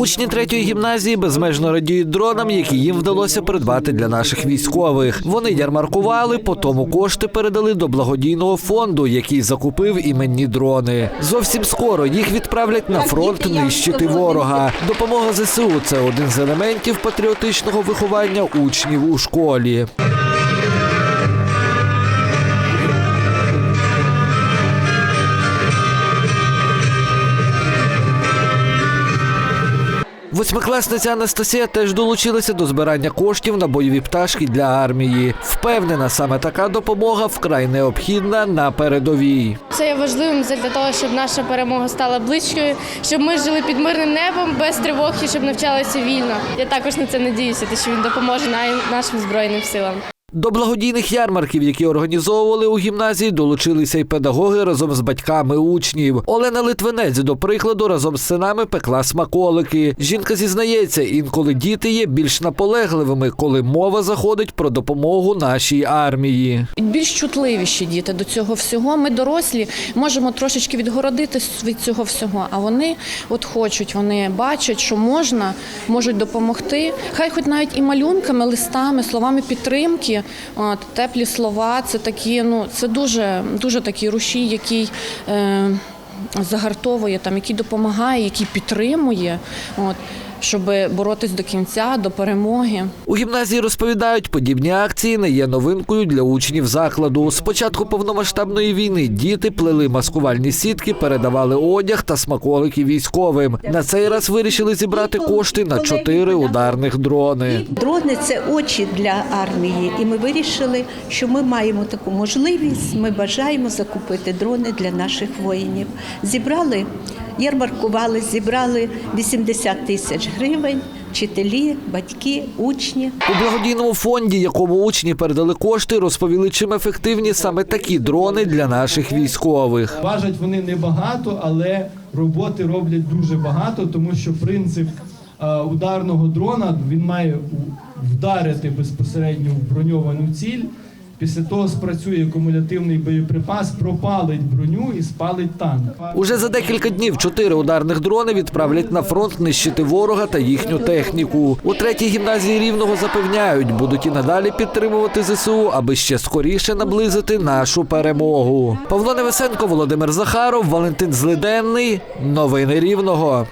Учні третьої гімназії безмежно радіють дронам, які їм вдалося придбати для наших військових. Вони ярмаркували, потому кошти передали до благодійного фонду, який закупив іменні дрони. Зовсім скоро їх відправлять на фронт нищити ворога. Допомога ЗСУ це один з елементів патріотичного виховання учнів у школі. Восьмикласниця Анастасія теж долучилася до збирання коштів на бойові пташки для армії. Впевнена, саме така допомога вкрай необхідна на передовій. Це є важливим для того, щоб наша перемога стала ближчою, щоб ми жили під мирним небом без тривог і щоб навчалися вільно. Я також на це надіюся, що він допоможе нашим збройним силам. До благодійних ярмарків, які організовували у гімназії, долучилися й педагоги разом з батьками учнів. Олена Литвинець, до прикладу, разом з синами пекла смаколики. Жінка зізнається, інколи діти є більш наполегливими, коли мова заходить про допомогу нашій армії. більш чутливіші діти до цього всього. Ми дорослі можемо трошечки відгородитись від цього всього. А вони от хочуть, вони бачать, що можна, можуть допомогти. Хай хоч навіть і малюнками, листами, словами підтримки. От теплі слова це такі, ну це дуже дуже такий рушій, який. Е, Загартовує там, який допомагає, який підтримує, от щоб боротись до кінця, до перемоги. У гімназії розповідають, подібні акції не є новинкою для учнів закладу. З початку повномасштабної війни діти плели маскувальні сітки, передавали одяг та смаколики військовим. На цей раз вирішили зібрати кошти на чотири ударних дрони. Дрони це очі для армії, і ми вирішили, що ми маємо таку можливість. Ми бажаємо закупити дрони для наших воїнів. Зібрали, ярмаркували, зібрали 80 тисяч гривень. Вчителі, батьки, учні. У благодійному фонді, якому учні передали кошти, розповіли, чим ефективні саме такі дрони для наших військових. Важать вони небагато, але роботи роблять дуже багато, тому що принцип е, ударного дрона він має вдарити безпосередньо в броньовану ціль. Після того спрацює кумулятивний боєприпас, пропалить броню і спалить танк. Уже за декілька днів чотири ударних дрони відправлять на фронт нищити ворога та їхню техніку. У третій гімназії рівного запевняють, будуть і надалі підтримувати ЗСУ, аби ще скоріше наблизити нашу перемогу. Павло Невесенко, Володимир Захаров, Валентин Злиденний. Новини Рівного.